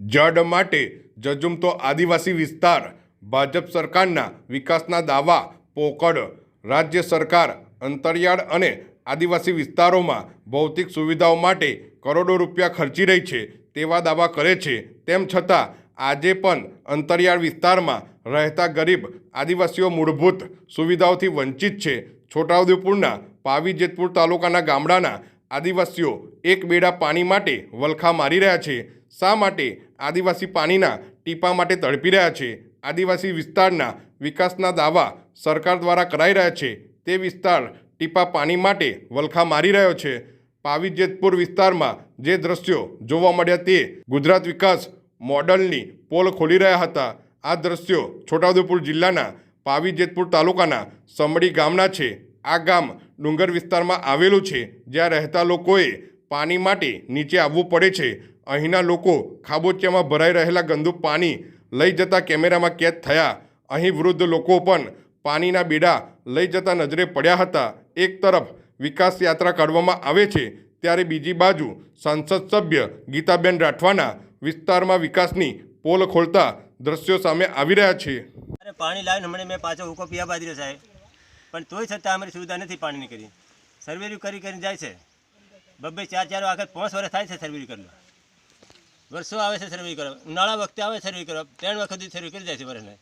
જડ માટે જજુમતો આદિવાસી વિસ્તાર, ભાજપ સરકારના વિકાસના દાવા, પોકળ, રાજ્ય સરકાર, અંતરિયાળ અને આદિવાસી વિસ્તારોમાં ભૌતિક સુવિધાઓ માટે કરોડો રૂપિયા ખર્ચી રહી છે તેવા દાવા કરે છે. તેમ છતાં, આજે પણ અંતરિયાળ વિસ્તારમાં રહેતા ગરીબ આદિવાસીઓ મૂળભૂત સુવિધાઓથી વંચિત છે. છોટાઉદેપુરના પાવી જેતપુર તાલુકાના ગામડાના આદિવાસીઓ એક બેડા પાણી માટે વલખા મારી રહ્યા છે. શા માટે? આદિવાસી પાણીના ટીપા માટે તડપી રહ્યા છે. આદિવાસી વિસ્તારના વિકાસના દાવા સરકાર દ્વારા કરાઈ રહ્યા છે. તે વિસ્તાર ટીપા પાણી માટે વલખા મારી રહ્યો છે. પાવી જેતપુર વિસ્તારમાં જે દ્રશ્યો જોવા મળ્યા તે ગુજરાત વિકાસ મોડલની પોલ ખોલી રહ્યા હતા. આ દ્રશ્યો છોટાઉદેપુર જિલ્લાના પાવી જેતપુર તાલુકાના સમડી ગામના છે. આ ગામ ડુંગર વિસ્તારમાં આવેલું છે, જ્યાં રહેતા લોકોએ પાણી માટે નીચે આવવું પડે છે. અહીંના લોકો ખાબોચિયામાં ભરાઈ રહેલા ગંદુ પાણી લઈ જતા કેમેરામાં કેદ થયા. અહીં વૃદ્ધ લોકો પણ પાણીના બેડા લઈ જતા નજરે પડ્યા હતા. એક તરફ વિકાસ યાત્રા કાઢવામાં આવે છે, ત્યારે બીજી બાજુ સંસદ સભ્ય ગીતાબેન રાઠવાના વિસ્તારમાં વિકાસની પોલ ખોલતા દ્રશ્યો સામે આવી રહ્યા છે. પાણી લાવીને હમણાં મેં પાછો હુકો પીવા બાજરી સાહેબ. પણ તોય છતાં અમારી સુવિધા નથી પાણીની કરી. સર્વેરી કરી કરીને જાય છે. બબ્બે ચાર ચાર વખત પાંચ વર્ષ થાય છે સર્વેરી કરવા. વર્ષો આવે છે સર્વે કરવા. ઉનાળા વખતે આવે સર્વે કરવા. ત્રણ વખત સર્વે કરી જાય છે વર્ષને.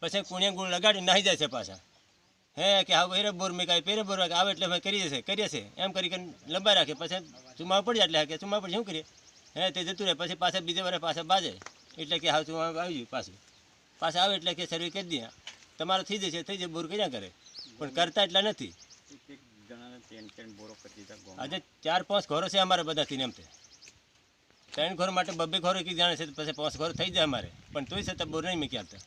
પછી કુણિયા ગુણ લગાડી નાહી જાય છે પાછા. હે કે હા પહેરે બોર મેં પહેરે બોર બોર આવે એટલે અમે કરીએ છીએ કરીએ છીએ. એમ કરી કરીને લંબાઈ રાખે. પછી ચુમા પડી જાય એટલે કે ચુમા પડી શું કરીએ? હે તે જતું રહે. પછી પાછા બીજે વર્ષે પાછા બાજે. એટલે કે હા ચુમા આવી જાય પાછું. પાછા આવે એટલે કે સર્વે કરી દે તમારે થઈ જશે, થઈ જાય બોર કર્યા કરે. પણ કરતા એટલા નથી. આજે ચાર પાંચ ઘરો છે અમારે બધાથી એમ તે. ત્રણ ઘર માટે બબ્બે ઘરો એક જાણે છે તો પછી પાંચ ઘર થઈ જાય અમારે. પણ તોય છતાં બોર નહીં મૂક્યા હતા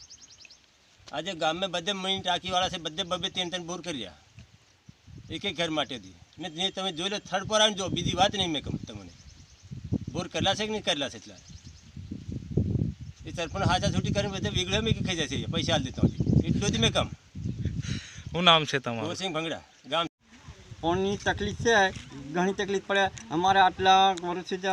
આજે ગામમાં બધે મણી ટાંકીવાળા છે બધે બબ્બે ત્રણ ત્રણ બોર કર્યા એક એક ઘર માટેથી. ને જે તમે જોઈ લો થર્ડ પર આવીને જો બીજી વાત નહીં મેં કહું તમને. બોર કરેલા છે કે નહીં કરેલા છે એટલા? એ સરપંચ હાચા છૂટી કરીને બધે વિગડે મેં ખાઈ જાય છે પૈસા હાલ દેતા એટલું જ મેં કમ શું નામ છે તમારું? ગોસિંગ ભંગડા ગામ પાણીની તકલીફ છે ઘણી તકલીફ પડે. અમારે આટલા વર્ષથી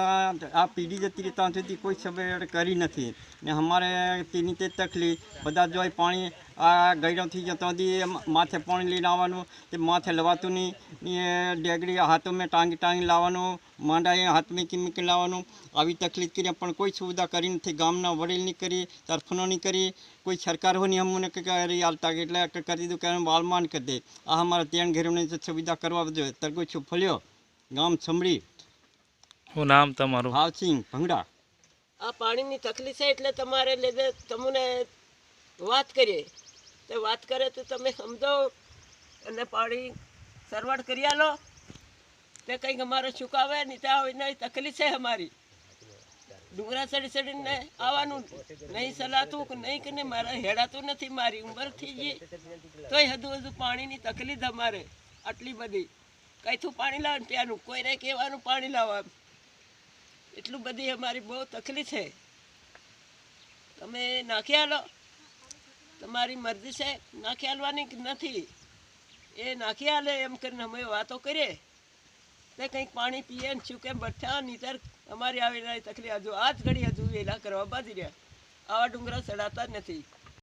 આ પીઢી જતી રહી ત્યાં સુધી કોઈ સભ્ય કરી નથી. ને અમારે તેની તે તકલીફ બધા જોઈ પાણી આ ગયડોથી જતો હતી માથે પાણી લઈને આવવાનું તે માથે લવાતું નહીં. ડેગડી ડેગડી હાથોમાં ટાંગી ટાંગી લાવવાનું માંડાએ હાથમાં કીમી લાવવાનું આવી તકલીફ કરી પણ કોઈ સુવિધા કરી નથી. ગામના વડીલની કરી તરફનોની કરી કોઈ સરકાર હોની અમને કે કરી આલતા એટલે કરી દીધું કે બાલમાન કરી દે. આ અમારા ત્યાં ઘેરોની સુવિધા કરવા જોઈએ તરગો છું ફલ્યો. ગામ સમડી શું નામ તમારું? હાવસિંગ ભંગડા. આ પાણીની તકલીફ છે એટલે તમારે લીધે તમને વાત કરીએ. તો વાત કરે તો તમે સમજો અને પાણી સરવાળ કરી આલો. તે કંઈક અમારે ચુકાવે નહીં ત્યાં હોય નહીં તકલીફ છે અમારી. ડુંગરા ચડી ચડીને આવવાનું. નહીં સલાતું કે નહીં કે મારે હેડાતું નથી મારી ઉંમર થઈ ગઈ. તોય હજુ હજુ પાણીની તકલીફ અમારે આટલી બધી. કઈથું પાણી લાવે ને ત્યાંનું કોઈને કહેવાનું પાણી લાવવા એટલું બધી અમારી બહુ તકલીફ છે. તમે નાખી આલો. તમારી મરજી છે. નાખી આલવાની કે નથી? એ નાખી આલે એમ કરીને અમે વાતો કરીએ. તે કંઈક પાણી પીએ ને શું કેમ બઠા નીતર અમારી આવેલા તકલીફ હજુ. આજ ઘડી હજુ વેલા કરવા બાજી રહ્યા. આવા ડુંગરા ચડાતા જ નથી.